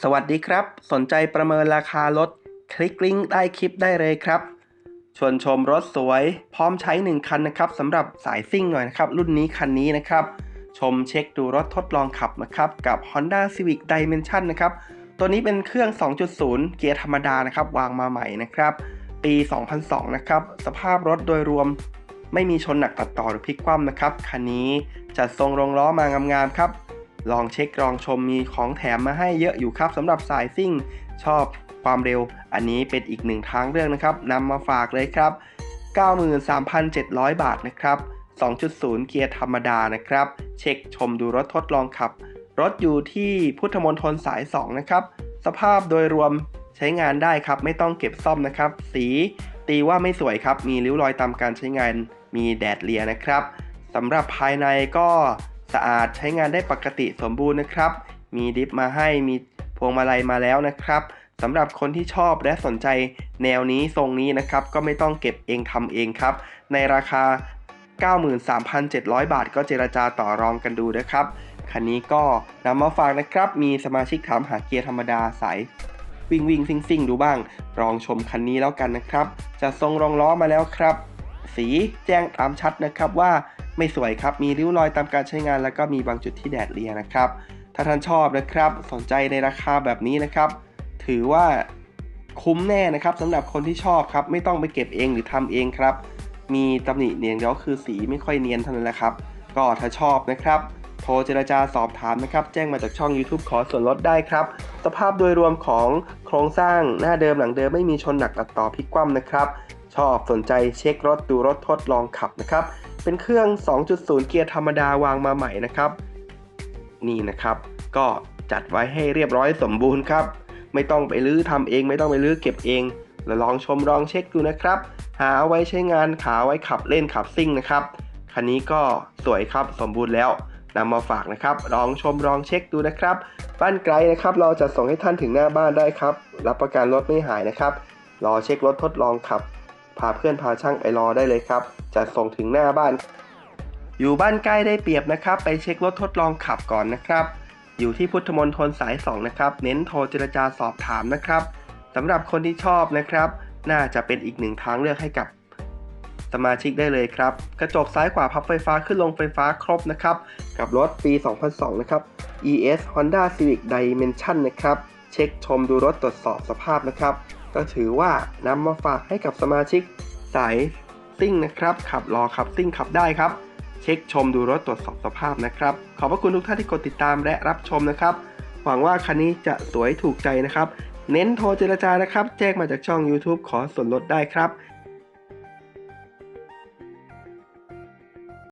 สวัสดีครับ สนใจประเมินราคารถ คลิกลิงก์ใต้คลิปได้เลยครับ ชวนชมรถสวยพร้อมใช้ 1 คันนะครับสำหรับสายซิ่งหน่อยนะครับ รุ่นนี้คันนี้นะครับ ชมเช็คดูรถทดลองขับนะครับ กับ Honda Civic Dimension นะครับ ตัวนี้เป็นเครื่อง 2.0 เกียร์ธรรมดานะครับ วางมาใหม่นะครับ ปี 2002 นะครับ สภาพรถโดยรวมไม่มีชนหนักตัดต่อหรือพลิกคว่ำนะครับ คันนี้จัดทรงรองล้อมางามๆครับ ลองเช็คลองชมมีของแถมมาให้เยอะอยู่ครับสำหรับสายซิ่งชอบความเร็ว อันนี้เป็นอีกหนึ่งทางเลือกนะครับนำมาฝากเลยครับ 93,700 บาทนะครับ 2.0 เกียร์ธรรมดานะครับ เช็คชมดูรถทดลองขับ รถอยู่ที่พุทธมณฑลสาย 2 นะครับ สภาพโดยรวมใช้งานได้ครับ ไม่ต้องเก็บซ่อมนะครับ สีตีว่าไม่สวยครับ มีริ้วรอยตามการใช้งาน มีแดดเลียนะครับสำหรับภายในก็ สะอาดใช้งานได้ปกติสมบูรณ์นะครับ มีดิฟมาให้มีพวงมาลัยมาแล้วนะครับสำหรับคนที่ชอบและสนใจแนวนี้ทรงนี้นะครับ ก็ไม่ต้องเก็บเองทำเองครับ ในราคา 93,700 บาท ก็เจราจาต่อรองกันดูนะครับ คันนี้ก็นำมาฝากนะครับ มีสมาชิกถามหาเกียร์ธรรมดาสายวิ่งวิ่งซิ่งซิ่งดูบ้าง ลองชมคันนี้แล้วกันนะครับ จะทรงรองล้อมาแล้วครับ สีแจ้งตามชัดนะครับว่า ไม่สวยครับ มีริ้วรอยตามการใช้งาน แล้วก็มีบางจุดที่แดดเลียนะครับ ถ้าท่านชอบนะครับ สนใจในราคาแบบนี้นะครับ ถือว่าคุ้มแน่นะครับสำหรับคนที่ชอบครับ ไม่ต้องไปเก็บเองหรือทำเองครับ มีตำหนิเนียงเดียวคือสีไม่ค่อยเนียนเท่านั้นแหละครับ ก็ถ้าชอบนะครับ โทรเจรจาสอบถามนะครับ แจ้งมาจากช่อง YouTube ขอส่วนลดได้ครับ สภาพโดยรวมของโครงสร้างหน้าเดิมหลังเดิมไม่มีชนหนักตัดต่อพลิกคว่ำนะครับ ชอบสนใจเช็ครถดูรถทดลองขับนะครับ เป็นเครื่อง 2.0 เกียร์ธรรมดาวางมาใหม่นะครับ นี่นะครับ ก็จัดไว้ให้เรียบร้อยสมบูรณ์ครับ ไม่ต้องไปลื้อทำเอง ไม่ต้องไปลื้อเก็บเองแล้วลองชมลองเช็คดูนะครับ หาเอาไว้ใช้งานขาไว้ขับเล่นขับซิ่งนะครับ คันนี้ก็สวยครับสมบูรณ์แล้วนำมาฝากนะครับ ลองชมลองเช็คดูนะครับ บ้านไกลนะครับ เราจะส่งให้ท่านถึงหน้าบ้านได้ครับ รับประกันรถไม่หายนะครับ รอเช็ครถทดลองขับ พาเพื่อนพาช่างไปรอได้เลยครับจะส่งถึงหน้าบ้าน อยู่บ้านใกล้ได้เปรียบนะครับ ไปเช็ครถทดลองขับก่อนนะครับ อยู่ที่พุทธมณฑลสาย 2 นะครับ เน้นโทรเจรจาสอบถามนะครับสำหรับคนที่ชอบนะครับ น่าจะเป็นอีกหนึ่งทางเลือกให้กับสมาชิกได้เลยครับ กระจกซ้ายขวาพับไฟฟ้าขึ้นลงไฟฟ้าครบนะครับ กับรถปี 2002 นะครับ ES Honda Civic Dimension นะครับ เช็คชมดูรถตรวจสอบสภาพนะครับ ก็ถือว่านำมาฝากให้กับสมาชิกสายซิ่งนะครับ ขับรอขับซิ่งขับได้ครับ เช็คชมดูรถตรวจสอบสภาพนะครับ ขอบพระคุณทุกท่านที่กดติดตามและรับชมนะครับ หวังว่าคันนี้จะสวยถูกใจนะครับ เน้นโทรเจรจานะครับ แจ้งมาจากช่อง YouTube ขอส่วนลดได้ครับ